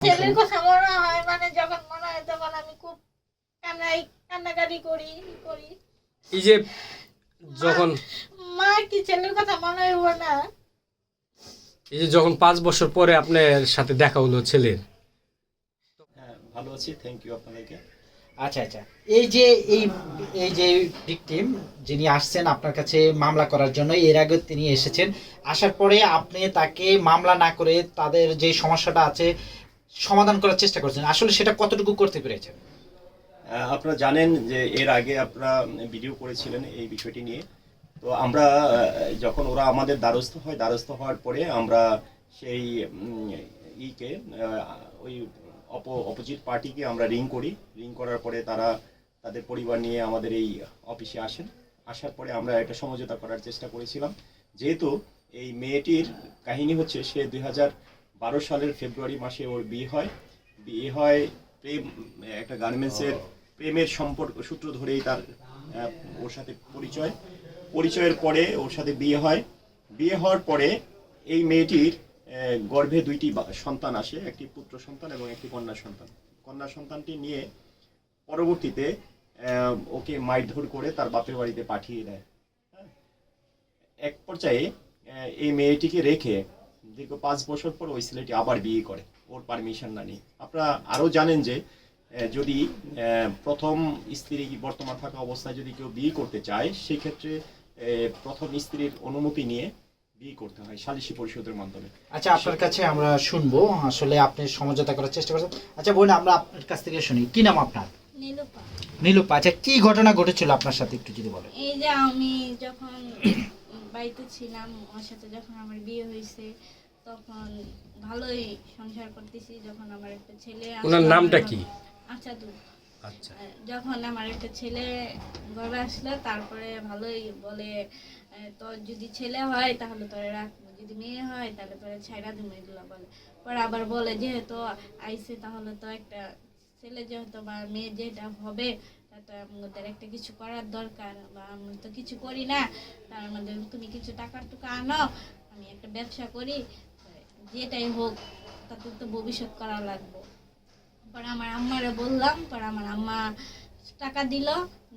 ছেলের কথা মনে হয় মানে যখন মনে হয় তখন আমি খুব কান্নাই কান্নাকাটি করি করি। এই যে যখন মা কি ছেলের কথা মনে হইব না? এই যে যখন পাঁচ বছর পরে আপনার সাথে দেখা হলো ছেলের। হ্যাঁ ভালো আছি থ্যাংক ইউ আপনাদেরকে। আচ্ছা আচ্ছা এই যে এই এই যে ভিকটিম যিনি আসছেন আপনার কাছে মামলা করার জন্য এর আগে তিনি এসেছেন আসার পরে আপনি তাকে মামলা না করে তাদের যে সমস্যাটা আছে সমাধান করার চেষ্টা করছেন। আসলে সেটা কতটুকু করতে পেরেছেন? আপনারা জানেন যে এর আগে আপনারা ভিডিও করেছিলেন এই বিষয়টি নিয়ে। তো আমরা যখন ওরা আমাদের দ্বারস্থ হয়, দ্বারস্থ হওয়ার পরে আমরা সেই ইকে ওই অপ, অপোজিট পার্টিকে আমরা রিং করি। রিং করার পরে তারা তাদের পরিবার নিয়ে আমাদের এই অফিসে আসেন। আসার পরে আমরা একটা সমঝোতা করার চেষ্টা করেছিলাম। যেহেতু এই মেয়েটির কাহিনী হচ্ছে সে দুই হাজার বারো সালের ফেব্রুয়ারি মাসে ওর বিয়ে হয়। বিয়ে হয় প্রেম একটা গার্মেন্টসের প্রেমের সম্পর্ক সূত্র ধরেই তার ওর সাথে পরিচয়। পরিচয়ের পরে ওর সাথে বিয়ে হয়। বিয়ে হওয়ার পরে এই মেয়েটির গর্ভে দুইটি সন্তান আসে একটি পুত্র সন্তান এবং একটি কন্যা সন্তান। কন্যা সন্তানটি নিয়ে পরবর্তীতে ওকে মারধর করে তার বাপের বাড়িতে পাঠিয়ে দেয়। হ্যাঁ? এক পর্যায়ে এই মেয়েটিকে রেখে দীর্ঘ পাঁচ বছর পর ওই ছেলেটি আবার বিয়ে করে ওর পারমিশন না নিয়ে। আপনারা আরও জানেন যে যদি প্রথম স্ত্রী বর্তমান থাকা অবস্থায় যদি কেউ বিয়ে করতে চায় সেক্ষেত্রে প্রথম স্ত্রীর অনুমতি নিয়ে বিয়ে করতে হয় সালিসি পরিষদের মাধ্যমে। আচ্ছা আপনার কাছে আমরা শুনব আসলে আপনি সমঝোতা করার চেষ্টা করছেন। আচ্ছা বোন আমরা আপনার কাছ থেকে শুনি কি নাম আপনার? নীলুপা। নীলুপা আচ্ছা কি ঘটনা ঘটেছিল আপনার সাথে একটু যদি বলেন। এই যে আমি যখন বাড়িতে ছিলাম ওর সাথে যখন আমার বিয়ে হয়েছে তখন ভালোই সংসার করতেছি যখন আমার একটা ছেলে ওনার নামটা কি? আচ্ছা। দু আচ্ছা যখন আমার একটা ছেলে গর্বে আসলো তারপরে ভালোই বলে তোর যদি ছেলে হয় তাহলে তোরে রাখব। যদি মেয়ে হয় তাহলে তোরে ছাইরা দিবো এগুলো বলে। পরে আবার বলে যেহেতু আইসে তাহলে তো একটা ছেলে যেহেতু বা মেয়ে যেটা হবে তা তো আমাদের একটা কিছু করার দরকার বা আমি তো কিছু করি না। তার মধ্যে তুমি কিছু টাকা টুকা আনো, আমি একটা ব্যবসা করি, যেটাই হোক, তাতে তো ভবিষ্যৎ করা লাগবে। পরে আমার আম্মারে বললাম, পরে আমার আম্মা টাকা দিল,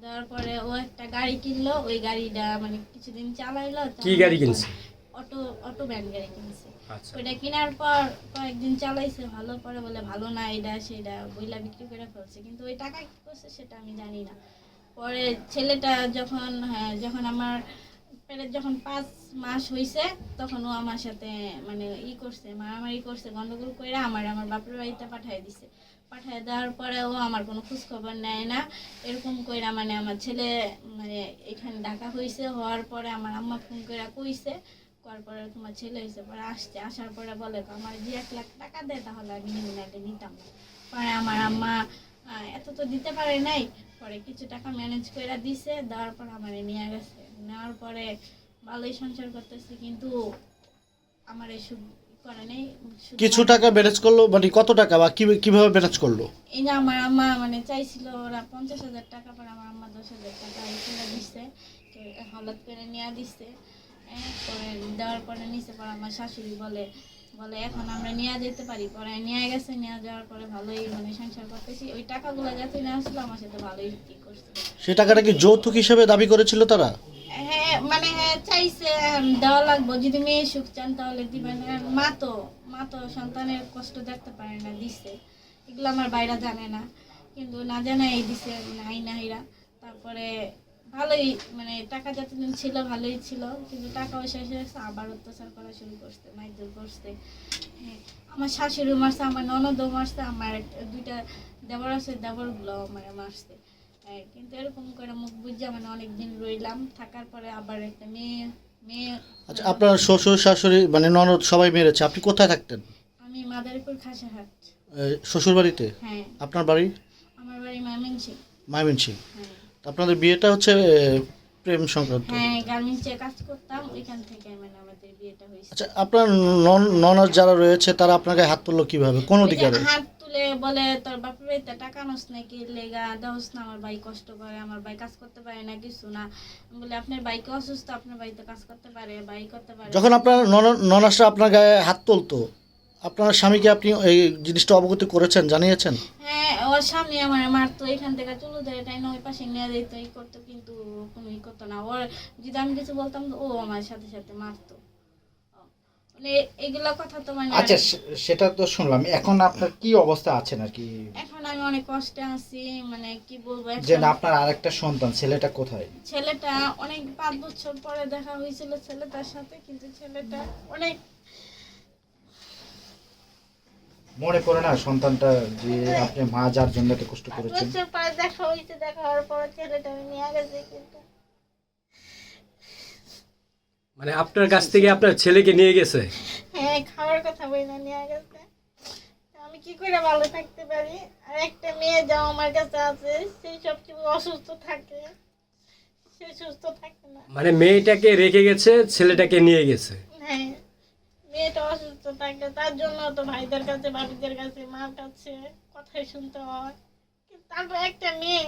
দেওয়ার পরে ও একটা গাড়ি কিনলো, ওই গাড়িটা মানে কিছুদিন চালাইলো। কি গাড়ি কিনছে? অটো অটো ভ্যান গাড়ি কিনছে। আচ্ছা। ওইটা কেনার পর কয়েকদিন চালাইছে ভালো পরে বলে ভালো না এটা সেটা বইলা বিক্রি করে ফেলছে। কিন্তু ওই টাকা কি করছে সেটা আমি জানি না। পরে ছেলেটা যখন হ্যাঁ যখন আমার পেটের যখন পাঁচ মাস হয়েছে তখন ও আমার সাথে মানে ই করছে মারামারি করছে গন্ডগোল করে আমার আমার বাপের বাড়িতে পাঠিয়ে দিছে। পাঠিয়ে দেওয়ার পরে ও আমার কোনো খোঁজ খবর নেয় না। এরকম কইরা মানে আমার ছেলে মানে এখানে ঢাকা হয়েছে হওয়ার পরে আমার আম্মা ফোন করে কইছে করার পরে তোমার ছেলে হয়েছে পরে আসছে আসার পরে বলে তো আমার যে এক লাখ টাকা দেয় তাহলে আমি নিব নিতাম। না পরে আমার আম্মা এত তো দিতে পারে নাই পরে কিছু টাকা ম্যানেজ করে দিছে দেওয়ার পর আমার নিয়ে গেছে। নেওয়ার পরে ভালোই সংসার করতেছি কিন্তু আমার এসব করে নেই কিছু টাকা ম্যানেজ করল মানে কত টাকা বা কীভাবে ম্যানেজ করল? এই যে আমার আম্মা মানে চাইছিল ওরা পঞ্চাশ হাজার টাকা পর আমার আম্মা দশ হাজার টাকা তো হলত করে নিয়ে দিচ্ছে পরে দেওয়ার পরে নিচে পরে আমার শাশুড়ি বলে বলে এখন আমরা নিয়ে যেতে পারি। পরে নিয়ে গেছে নিয়ে যাওয়ার পরে ভালোই মানে সংসার করতেছি। ওই টাকাগুলো যাতে নিয়ে আসলো আমার সাথে ভালোই কি করছে। সেই টাকাটা কি যৌতুক হিসেবে দাবি করেছিল তারা? হ্যাঁ মানে হ্যাঁ চাইছে দেওয়া লাগবো। যদি মেয়ে সুখ চান তাহলে দিবেন। মা তো মা তো সন্তানের কষ্ট দেখতে পারে না দিছে। এগুলো আমার বাইরা জানে না। কিন্তু না জানাই দিছে নাই নাহিরা তারপরে ভালোই মানে টাকা যতদিন ছিল ভালোই ছিল। কিন্তু টাকাও শেষ হয়ে গেছে আবার অত্যাচার করা শুরু করছে মাইদুর করছে। হ্যাঁ, আমার শাশুড়ি মারছে আমার ননদও মারছে আমার একটা- দুইটা দেবর আছে দেবরগুলো মানে মারছে। হ্যাঁ, কিন্তু এরকম করে মুখ বুঝে মানে অনেকদিন রইলাম। থাকার পরে আবার একটা মেয়ে মেয়ে। আচ্ছা আপনার শ্বশুর শাশুড়ি মানে ননদ সবাই মেরেছে আপনি কোথায় থাকতেন? আমি মাদারীপুর খাসাহাট শ্বশুর বাড়িতে হ্যাঁ। আপনার বাড়ি? আমার বাড়ি ময়মনসিং ময়মনসিং হ্যাঁ। আপনাদের বিয়েটা হচ্ছে প্রেম সংক্রান্ত। হ্যাঁ গার্মেন্টসে কাজ করতাম ওইখান থেকে মানে আমাদের বিয়েটা হয়েছে। আচ্ছা আপনার নন- ননদ যারা রয়েছে তারা আপনাকে হাত তুললো কীভাবে? কোন অধিকারে? হাত তুলে বলে তোর বাপের বাড়িতে টাকা নস নাকি? লেগা দেওস না আমার ভাই কষ্ট করে আমার ভাই কাজ করতে পারে না কিছু না। বলে আপনার বাইকে অসুস্থ? আপনার বাড়িতে কাজ করতে পারে ভাই করতে পারে। যখন আপনার নন- ননাসরা আপনার গায়ে হাত তুলতো আপনার স্বামীকে আপনি এই জিনিসটা অবগত করেছেন জানিয়েছেন? হ্যাঁ ওর স্বামী আমার মারতো এখান থেকে চলে যায় তাই না? ওই পাশে নিয়ে যেত এই করতো কিন্তু কোনো ই করতো না। ওর যদি আমি কিছু বলতাম ও আমার সাথে সাথে মারতো। মানে এগুলো কথা তো মানে আচ্ছা সেটা তো শুনলাম। এখন আপনার কি অবস্থা আছেন আর কি এখন আমি অনেক কষ্টে আছি মানে কি বলব যে আপনার আরেকটা সন্তান ছেলেটা কোথায়? ছেলেটা অনেক পাঁচ বছর পরে দেখা হয়েছিল ছেলেটার সাথে কিন্তু ছেলেটা অনেক মনে পড়ে না সন্তানটা যে আপনি মা যার জন্য এত কষ্ট করেছেন? বছর পরে দেখা হয়েছে দেখা হওয়ার পর ছেলেটা আমি নিয়ে গেছে কিন্তু। মানে আপনার কাছ থেকে আপনার ছেলেকে নিয়ে গেছে? হ্যাঁ খাওয়ার কথা বই না নিয়ে গেছে। আমি কি করে ভালো থাকতে পারি? আর একটা মেয়ে যাও আমার কাছে আছে সেই সব কিছু অসুস্থ থাকে। সে সুস্থ থাকে না। মানে মেয়েটাকে রেখে গেছে ছেলেটাকে নিয়ে গেছে? হ্যাঁ। মেয়েটা অসুস্থ থাকে তার জন্য তো ভাইদের কাছে, ভাবিদের কাছে, মার কাছে কথাই শুনতে হয়। কিন্তু তারপর একটা মেয়ে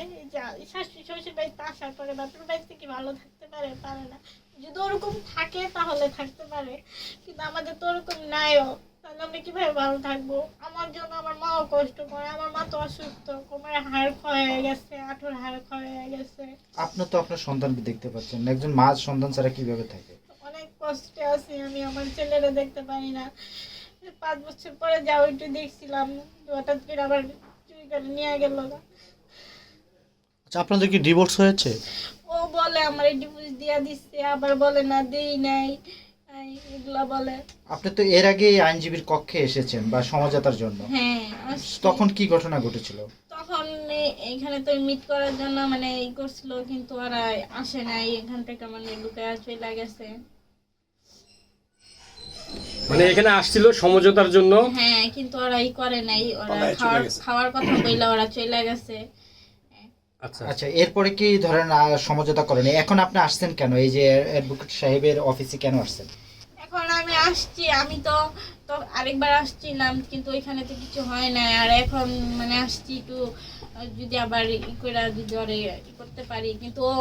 শাশুড়ি, শ্বশুর বাড়িতে আসার পরে বাপের বাড়িতে কি ভালো থাকতে পারে? পারে না। যদি ওরকম থাকে তাহলে থাকতে পারে। কিন্তু আমাদের তো ওরকম নাইও তাহলে আমরা কীভাবে ভালো থাকব? আমার জন্য আমার মাও কষ্ট করে, আমার মা তো অসুস্থ, কোমরে হাড় ক্ষয় হয়ে গেছে, আঠুর হাড় ক্ষয় হয়ে গেছে। আপনি তো আপনার সন্তানকে দেখতে পাচ্ছেন একজন মা সন্তান ছাড়া কীভাবে থাকে? কষ্টে আছি আমি আমার ছেলেরা দেখতে পারি না। পাঁচ বছর পরে যাও একটু দেখছিলাম হঠাৎ করে আবার চুরি করে নিয়ে গেল। আচ্ছা আপনাদের কি ডিভোর্স হয়েছে? ও বলে আমার ডিভোর্স দিয়া দিচ্ছে আবার বলে না দেই নাই। এগুলা বলে। আপনি তো এর আগে আইনজীবীর কক্ষে এসেছেন বা সমঝোতার জন্য। হ্যাঁ তখন কি ঘটনা ঘটেছিল? তখন এ- এইখানে তো মিট করার জন্য মানে ই করছিল কিন্তু ওরা আসে নাই। এখান থেকে মানে লুকায় চলে গেছে মানে এখানে আসছিল সমঝোতার জন্য। হ্যাঁ কিন্তু ওরা ই করে নাই। ওরা খাওয়ার কথা বললে ওরা চলে গেছে। আচ্ছা। আচ্ছা এরপরে কি ধরেন সমঝোতা করেন? এখন আপনি আসছেন কেন? এই যে অ্যাডভোকেট সাহেবের অফিসে কেন আসছেন? এখন আমি আসছি আমি তো তো আরেকবার আসছিলাম কিন্তু ওইখানে তো কিছু হয় না আর এখন মানে আসছি একটু যদি আবার ই করে যদি করতে পারি। কিন্তু ও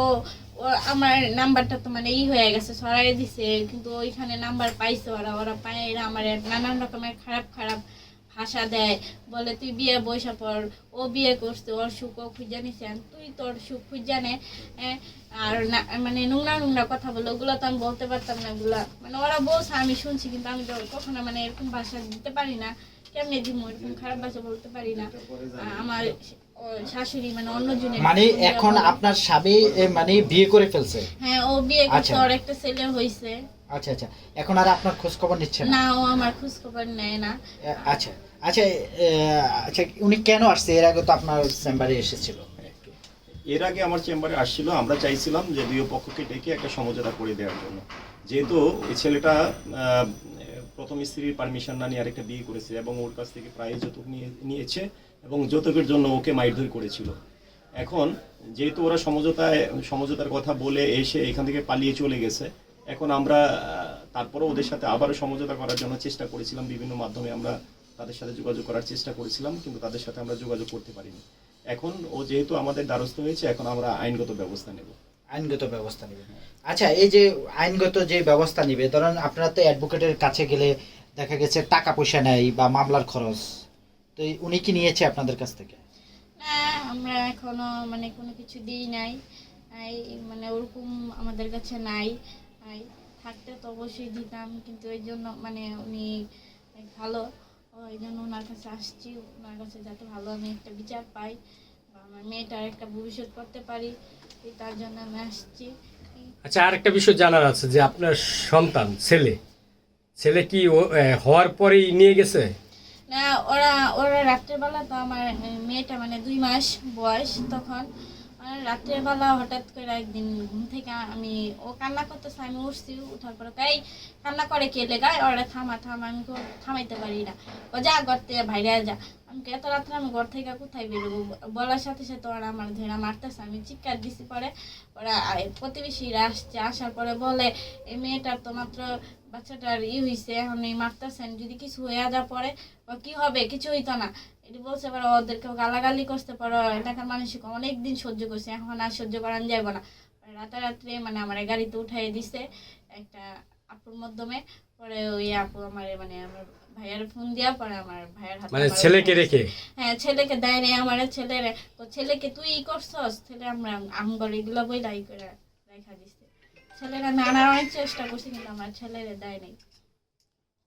আমার নাম্বারটা তো মানে ই হয়ে গেছে সরাই দিছে কিন্তু ওইখানে নাম্বার পাইছে ওরা ওরা পায় এরা আমার নানান রকমের খারাপ খারাপ ভাষা দেয় বলে তুই বিয়ে বৈশা পর ও বিয়ে করছে ওর সুখ ও খুঁজে নিছেন তুই তোর সুখ খুঁজে নে আর না মানে নোংরা নোংরা কথা বলে ওগুলো তো আমি বলতে পারতাম না ওগুলা মানে ওরা বলছে আমি শুনছি কিন্তু আমি তো কখনো মানে এরকম ভাষা দিতে পারি না কেমনে দিব এরকম খারাপ ভাষা বলতে পারি না। আমার শাশুড়ি মানে অন্য মানে এখন আপনার স্বামী মানে বিয়ে করে ফেলছে? হ্যাঁ ও বিয়ে করছে আচ্ছা। ওর একটা ছেলে হয়েছে আচ্ছা আচ্ছা। এখন আর আপনার খোঁজ খবর নিচ্ছে না? না ও আমার খোঁজ খবর নেয় না। আচ্ছা। আচ্ছা আচ্ছা উনি কেন আসছে? এর আগে তো আপনার চেম্বারে এসেছিল। এর আগে আমার চেম্বারে আসছিল আমরা চাইছিলাম যে দুই পক্ষকে ডেকে একটা সমঝোতা করে দেওয়ার জন্য। যেহেতু এই ছেলেটা আহ, প্রথম স্ত্রীর পারমিশন না নিয়ে আরেকটা বিয়ে করেছে এবং ওর কাছ থেকে প্রায় যৌতুক নিয়ে নিয়েছে এবং যৌতুকের জন্য ওকে মারধর করেছিল। এখন যেহেতু ওরা সমঝোতায় সমঝোতার কথা বলে এসে এখান থেকে পালিয়ে চলে গেছে এখন আমরা আহ, তারপরেও ওদের সাথে আবারও সমঝোতা করার জন্য চেষ্টা করেছিলাম বিভিন্ন মাধ্যমে আমরা তাদের সাথে যোগাযোগ করার চেষ্টা করেছিলাম কিন্তু তাদের সাথে আমরা যোগাযোগ করতে পারিনি। এখন ও যেহেতু আমাদের দ্বারস্থ হয়েছে এখন আমরা আইনগত ব্যবস্থা নেব। আইনগত ব্যবস্থা নেবে। আচ্ছা এই যে আইনগত যে ব্যবস্থা নিবে ধরেন আপনারা তো অ্যাডভোকেটের কাছে গেলে দেখা গেছে টাকা পয়সা নেয় বা মামলার খরচ। তো উনি কি নিয়েছে আপনাদের কাছ থেকে? না আমরা এখনও মানে কোনো কিছু দিই নাই। মানে ওরকম আমাদের কাছে নাই। থাকতে তো অবশ্যই দিতাম কিন্তু এই জন্য মানে উনি ভালো। ওই জন্য ওনার কাছে আসছি। ওনার কাছে যাতে ভালো আমি একটা বিচার পাই বা আমার মেয়েটার একটা ভবিষ্যৎ করতে পারি তার জন্য আমি আসছি। আচ্ছা আর একটা বিষয় জানার আছে যে আপনার সন্তান ছেলে। ছেলে কি হওয়ার পরেই নিয়ে গেছে? ওরা ওরা রাত্রেবেলা তো আমার মেয়েটা মানে দুই মাস বয়স তখন। আর রাত্রেবেলা হঠাৎ করে একদিন ঘুম থেকে আমি, ও কান্না করতেছে, আমি উঠছি, উঠার পরে তাই কান্না করে কে লেগায়? ওরা থামা থামা, আমি থামাইতে পারি না। ও যা করতে ভাইরা যা। আমি কই, এত রাত্রে আমি ঘর থেকে কোথায় বেরোবো? বলার সাথে সাথে ওরা আমার ধরে মারতেছে আমি চিৎকার দিছি পরে। ওরা প্রতিবেশীরা আসছে আসার পরে বলে এই মেয়েটার তো মাত্র বাচ্চাটার ই হয়েছে এখন এই মারতেছেন যদি কিছু হয়ে যা পরে বা কি হবে? কিছু হইতো না। এটি বলছে পারো ওদেরকে গালাগালি করতে পারো এলাকার মানুষকে অনেক দিন সহ্য করছে এখন আর সহ্য করান যাইব না। রাতারাত্রি মানে আমার গাড়িতে উঠাই দিছে একটা আপুর মাধ্যমে পরে ওই আপু আমার মানে আমার ভাইয়ার ফোন দিয়া পরে আমার ভাইয়ের হাতে মানে ছেলেকে রেখে? হ্যাঁ ছেলেকে দেয় নাই আমার ছেলেরে। তো ছেলেকে তুই ই করছস? ছেলে আমরা আমগর এগুলো বই লাই করে রেখা দিছে। ছেলেরা আমি আনার অনেক চেষ্টা করছি কিন্তু আমার ছেলেরে দেয় নাই।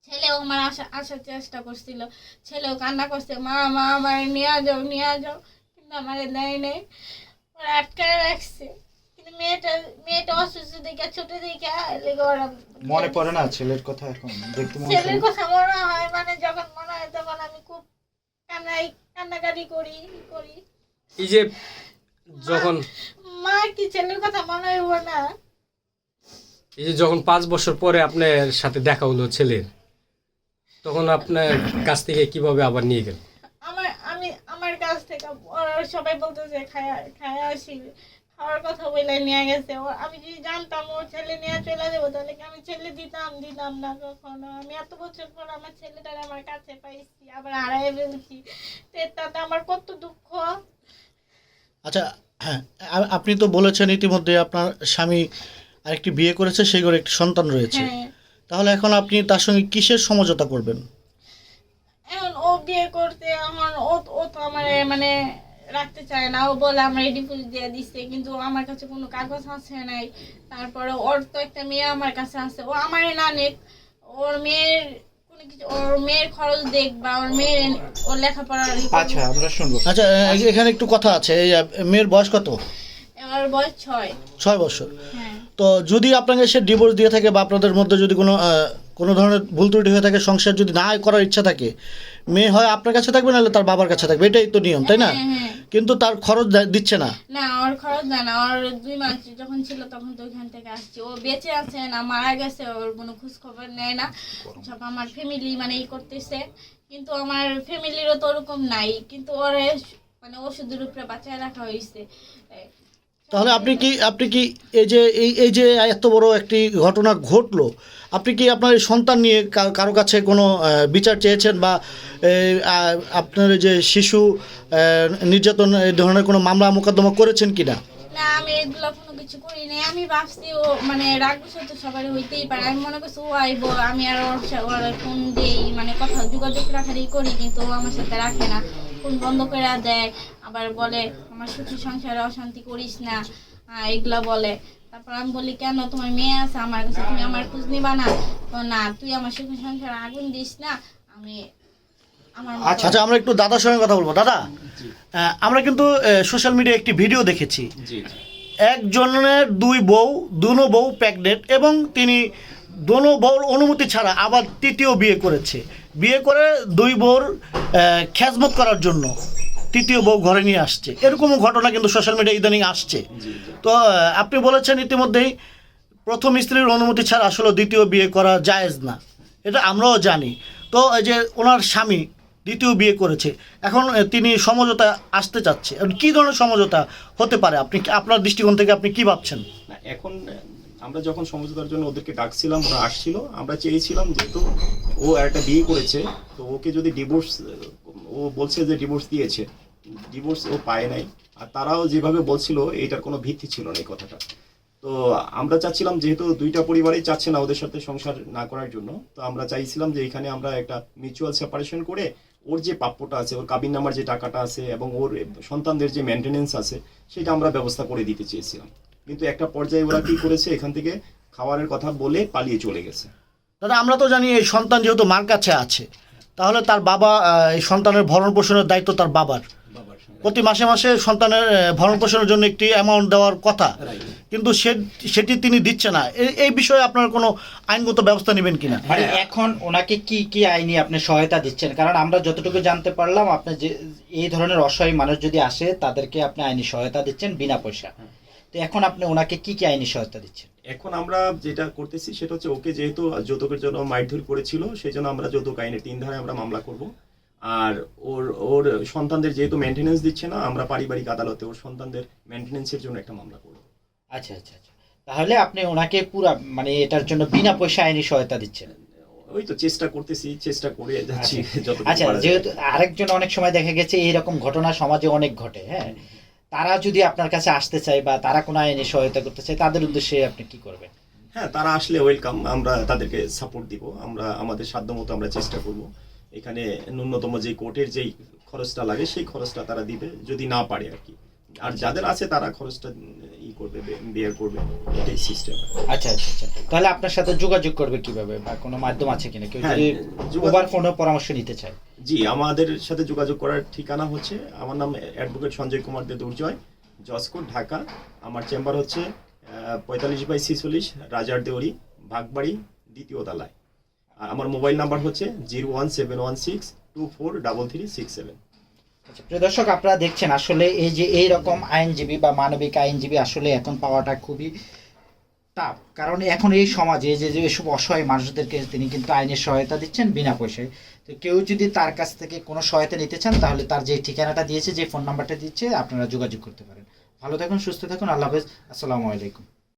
ছেলেও আমার আসা আসার চেষ্টা করছিল। ছেলেও কান্না করছে মা মা আমার নিয়ে যাও নিয়ে যাও। কিন্তু আমার দেয় নাই। ওরা আটকায় রাখছে। মেয়েটা মেয়েটা অসুস্থ দেখে ছোট দেখে লেগে ওরা মনে পড়ে না ছেলের কথা এখন? দেখতে মনে ছেলের কথা মনে হয় মানে যখন মনে হয় তখন আমি খুব কান্নাই কান্নাকাটি করি করি। এই যে যখন মা কি ছেলের কথা মনে হইব না? এই যে যখন পাঁচ বছর পরে আপনার সাথে দেখা হলো ছেলের তখন আপনার কাছ থেকে কীভাবে আবার নিয়ে গেল? আমার আমি আমার কাছ থেকে সবাই বলতো যে খায়া খায়া আসি খাওয়ার কথা বলে নিয়ে গেছে। ও আমি যদি জানতাম ওর ছেলে নিয়ে চলে যাব তাহলে কি আমি ছেলে দিতাম? দিতাম না কখনো। আমি এত বছর পর আমার ছেলেটার আমার কাছে পাইছি আবার হারাই ফেলছি। তাতে আমার কত দুঃখ। আচ্ছা হ্যাঁ আপনি তো বলেছেন ইতিমধ্যে আপনার স্বামী আরেকটি বিয়ে করেছে সেই ঘরে একটি সন্তান রয়েছে। হ্যাঁ। তাহলে এখন আপনি তার সঙ্গে কিসের সমঝোতা করবেন? এখন ও বিয়ে করতে ও ও তো আমার মানে রাখতে চায় না। ও বলে আমার ডিভোর্স দিয়ে দিচ্ছে কিন্তু আমার কাছে কোনো কাগজ আছে নাই। তারপরে ওর তো একটা মেয়ে আমার কাছে আছে। ও আমার না নেক ওর মেয়ের কোনো কিছু ওর মেয়ের খরচ দেখ বা ওর মেয়ের ওর লেখাপড়ার। আচ্ছা আমরা শুনব। আচ্ছা এখানে একটু কথা আছে। এই মেয়ের বয়স কত? ওর বয়স ছয়। ছয় বছর। হ্যাঁ। তো যদি আপনাকে সে ডিভোর্স দিয়ে থাকে বা আপনাদের মধ্যে যদি কোনো কোনো ধরনের ভুল ত্রুটি হয়ে থাকে সংসার যদি না করার ইচ্ছা থাকে মেয়ে হয় আপনার কাছে থাকবে নাহলে তার বাবার কাছে থাকবে। এটাই তো নিয়ম তাই না? হ্যাঁ, হ্যাঁ। কিন্তু তার খরচ দিচ্ছে না। না ওর খরচ না। ওর দুই মাস যখন ছিল তখন তো ওইখান থেকে আসছে। ও বেঁচে আছে না মারা গেছে ওর কোনো খোঁজ খবর নেয় না। সব আমার ফ্যামিলি মানে ই করতেছে। কিন্তু আমার ফ্যামিলিরও তো ওরকম নাই। কিন্তু ওর মানে ওষুধের উপরে বাঁচায় রাখা হয়েছে। তাহলে আপনি কি আপনি কি এই যে, এই এই যে এত বড় একটি ঘটনা ঘটলো, আপনি কি আপনার এই সন্তান নিয়ে কারও কাছে কোনো বিচার চেয়েছেন বা আপনার যে শিশু নির্যাতন এই ধরনের কোনো মামলা মোকদ্দমা করেছেন কি না, আমি এগুলো কোনো কিছু করি নাই। আমি ভাবছি ও মানে রাগ বিষয় তো সবার হইতেই পারে। আমি মনে করছি ও আইবো, আমি আর ওর ফোন দেই মানে কথা যোগাযোগ রাখারই করি কিন্তু আমার সাথে রাখে না। ফোন বন্ধ করে দেয় আবার বলে আমার সুখী সংসারে অশান্তি করিস না। এগুলা বলে। তারপর আমি বলি কেন? তোমার মেয়ে আছে আমার কাছে তুমি আমার খোঁজ নিবা না? তো না তুই আমার সুখী সংসারে আগুন দিস না আমি আমার আচ্ছা আচ্ছা আমরা একটু দাদার সঙ্গে কথা বলব। দাদা আমরা কিন্তু সোশ্যাল মিডিয়ায় একটি ভিডিও দেখেছি। একজনের দুই বউ দুনো বউ প্রেগনেন্ট এবং তিনি দোনো বউর অনুমতি ছাড়া আবার তৃতীয় বিয়ে করেছে। বিয়ে করে দুই বউর খেজমত করার জন্য তৃতীয় বউ ঘরে নিয়ে আসছে। এরকমও ঘটনা কিন্তু সোশ্যাল মিডিয়া ইদানিং আসছে। তো আপনি বলেছেন ইতিমধ্যেই প্রথম স্ত্রীর অনুমতি ছাড়া আসলে দ্বিতীয় বিয়ে করা জায়েজ না। এটা আমরাও জানি। তো এই যে ওনার স্বামী দ্বিতীয় বিয়ে করেছে এখন তিনি সমঝোতা আসতে চাচ্ছে। কী ধরনের সমঝোতা হতে পারে? আপনি আপনার দৃষ্টিকোণ থেকে আপনি কি ভাবছেন? এখন আমরা যখন সমঝোতার জন্য ওদেরকে ডাকছিলাম, ওরা আসছিল, আমরা চেয়েছিলাম যেহেতু ও একটা বিয়ে করেছে, তো ওকে যদি ডিভোর্স ও বলছে যে ডিভোর্স দিয়েছে ডিভোর্স ও পায় নাই। আর তারাও যেভাবে বলছিল এটার কোনো ভিত্তি ছিল না এই কথাটা। তো আমরা চাচ্ছিলাম যেহেতু দুইটা পরিবারই চাচ্ছে না ওদের সাথে সংসার না করার জন্য, তো আমরা চাইছিলাম যে এখানে আমরা একটা মিউচুয়াল সেপারেশন করে ওর যে প্রাপ্যটা আছে, ওর কাবিন নামার যে টাকাটা আছে এবং ওর সন্তানদের যে মেনটেনেন্স আছে, সেটা আমরা ব্যবস্থা করে দিতে চেয়েছিলাম। কিন্তু একটা পর্যায়ে ওরা কি করেছে? এখান থেকে খাওয়ারের কথা বলে পালিয়ে চলে গেছে। দাদা আমরা তো জানি এই সন্তান যেহেতু মার কাছে আছে তাহলে তার বাবা এই সন্তানের ভরণ পোষণের দায়িত্ব তার বাবার। প্রতি মাসে মাসে সন্তানের ভরণ পোষণের জন্য একটি অ্যামাউন্ট দেওয়ার কথা। কিন্তু সে সেটি তিনি দিচ্ছে না। এই- এই বিষয়ে আপনার কোনো আইনগত ব্যবস্থা নেবেন কিনা? মানে এখন ওনাকে কি কি আইনি আপনি সহায়তা দিচ্ছেন? কারণ আমরা যতটুকু জানতে পারলাম আপনি যে এই ধরনের অসহায় মানুষ যদি আসে তাদেরকে আপনি আইনি সহায়তা দিচ্ছেন বিনা পয়সা। তো এখন আপনি ওনাকে কি কি আইনি সহায়তা দিচ্ছেন? এখন আমরা যেটা করতেছি সেটা হচ্ছে ওকে যেহেতু যৌতুকের জন্য মারধর করেছিল সেই জন্য আমরা যৌতুক আইনে তিন ধারায় আমরা মামলা করব। আর ওর ওর সন্তানদের যেহেতু মেনটেনেন্স দিচ্ছে না আমরা পারিবারিক আদালতে ওর সন্তানদের মেনটেনেন্সের জন্য একটা মামলা করব। আচ্ছা আচ্ছা আচ্ছা। তাহলে আপনি ওনাকে পুরা মানে এটার জন্য বিনা পয়সা আইনি সহায়তা দিচ্ছেন? ওই তো চেষ্টা করতেছি চেষ্টা করে যাচ্ছি আচ্ছা। যেহেতু আরেকজন অনেক সময় দেখা গেছে এইরকম ঘটনা সমাজে অনেক ঘটে হ্যাঁ? তারা যদি আপনার কাছে আসতে চায় বা তারা কোনো আইনে সহায়তা করতে চায়, তাদের উদ্দেশ্যে আপনি কি করবেন? হ্যাঁ তারা আসলে ওয়েলকাম আমরা তাদেরকে সাপোর্ট দিব। আমরা, আমাদের সাধ্য মতো আমরা চেষ্টা করব। এখানে ন্যূনতম যে কোর্টের যেই খরচটা লাগে, সেই খরচটা তারা দিবে, যদি না পারে আর কি। আর যাদের আছে তারা খরচটা ই করবে বেয়ার করবে এটাই সিস্টেম আচ্ছা আচ্ছা আচ্ছা। তাহলে আপনার সাথে যোগাযোগ করবে কীভাবে? বা কোনো মাধ্যম আছে কিনা? কেউ হ্যাঁ, যদি ওভার ফোনে পরামর্শ নিতে চায়। জি আমাদের সাথে যোগাযোগ করার ঠিকানা হচ্ছে আমার নাম অ্যাডভোকেট সঞ্জয় কুমার দে দুর্জয় জসকোট ঢাকা। আমার চেম্বার হচ্ছে পঁয়তাল্লিশ বাই ছিচল্লিশ রাজার দেউরি ভাগবাড়ি দ্বিতীয় তলায়। আর আমার মোবাইল নাম্বার হচ্ছে zero one seven one six two four double three six seven আচ্ছা, প্রিয় দর্শক, আপনারা দেখছেন আসলে এই যে এই রকম আইনজীবী বা মানবিক আইনজীবী আসলে এখন পাওয়াটা খুবই টাফ। কারণ এখন এই সমাজে যে যে এসব অসহায় মানুষদেরকে তিনি কিন্তু আইনের সহায়তা দিচ্ছেন বিনা পয়সায়। তো কেউ যদি তার কাছ থেকে কোনো সহায়তা নিতে চান, তাহলে তার যে ঠিকানাটা দিয়েছে, যে ফোন নাম্বারটা দিচ্ছে, আপনারা যোগাযোগ করতে পারেন। ভালো থাকুন, সুস্থ থাকুন, আল্লাহ হাফেজ, আসসালামু আলাইকুম।